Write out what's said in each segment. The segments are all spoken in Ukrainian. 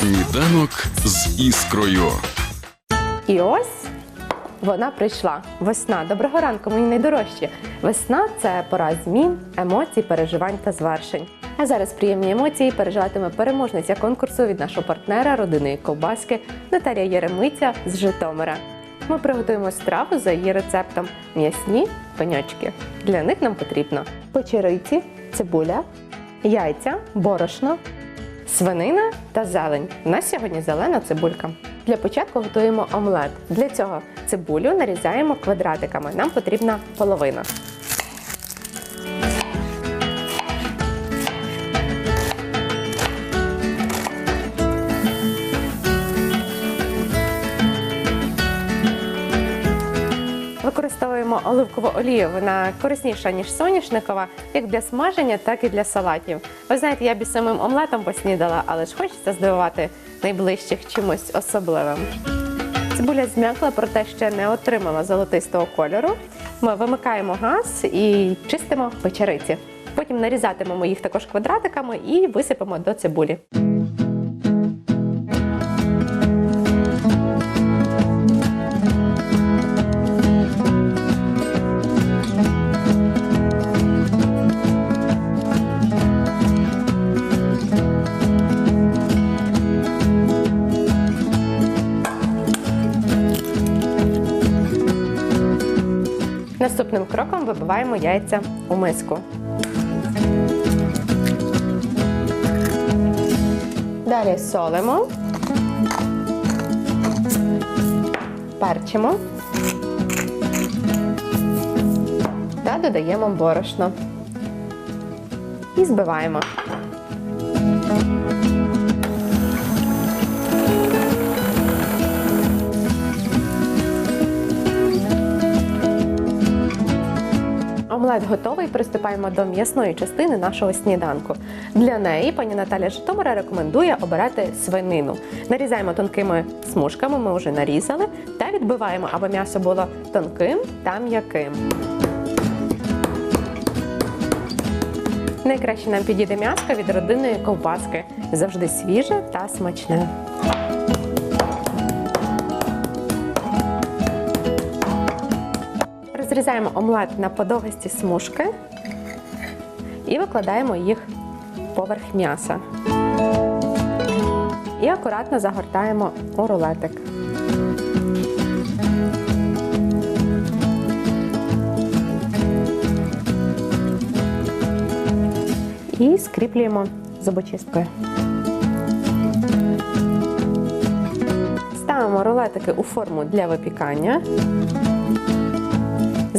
Сніданок з іскрою. І ось вона прийшла. Весна. Доброго ранку, мої найдорожчі. Весна це пора змін, емоцій, переживань та звершень. А зараз приємні емоції переживатиме переможниця конкурсу від нашого партнера родини ковбаски Наталія Єремиця з Житомира. Ми приготуємо страву за її рецептом м'ясні пеньочки. Для них нам потрібно печериці, цибуля, яйця, борошно, свинина та зелень. У нас сьогодні зелена цибулька. Для початку готуємо омлет. Для цього цибулю нарізаємо квадратиками. Нам потрібна половина. Використовуємо оливкову олію. Вона корисніша, ніж соняшникова, як для смаження, так і для салатів. Ви знаєте, я б самим омлетом поснідала, але ж хочеться здивувати найближчих чимось особливим. Цибуля зм'якла, проте ще не отримала золотистого кольору. Ми вимикаємо газ і чистимо печериці. Потім нарізатимемо їх також квадратиками і висипемо до цибулі. Наступним кроком вибиваємо яйця у миску. Далі солимо, перчимо та додаємо борошно і збиваємо. Омлет готовий. Приступаємо до м'ясної частини нашого сніданку. Для неї пані Наталя Житомира рекомендує обирати свинину. Нарізаємо тонкими смужками, ми вже нарізали, та відбиваємо, аби м'ясо було тонким та м'яким. Найкраще нам підійде м'яско від родинної ковбаски. Завжди свіже та смачне. Розрізаємо омлет на подовгасті смужки і викладаємо їх поверх м'яса. І акуратно загортаємо у рулетик. І скріплюємо зубочисткою. Ставимо рулетики у форму для випікання.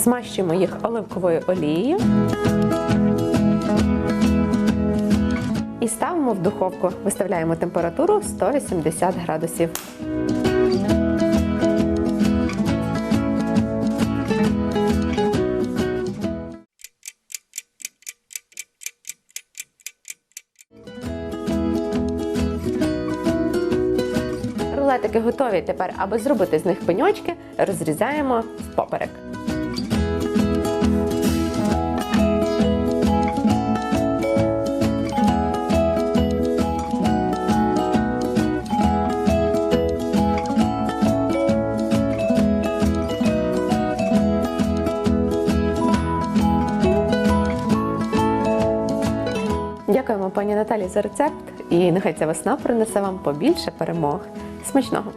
Змащуємо їх оливковою олією і ставимо в духовку. Виставляємо температуру 180 градусів. Рулетики готові тепер, аби зробити з них пеньочки, розрізаємо впоперек. Дякуємо пані Наталі за рецепт, і нехай ця весна принесе вам побільше перемог. Смачного!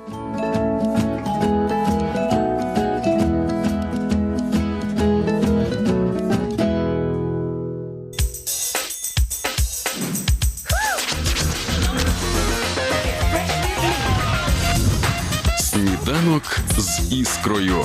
Сніданок з іскрою.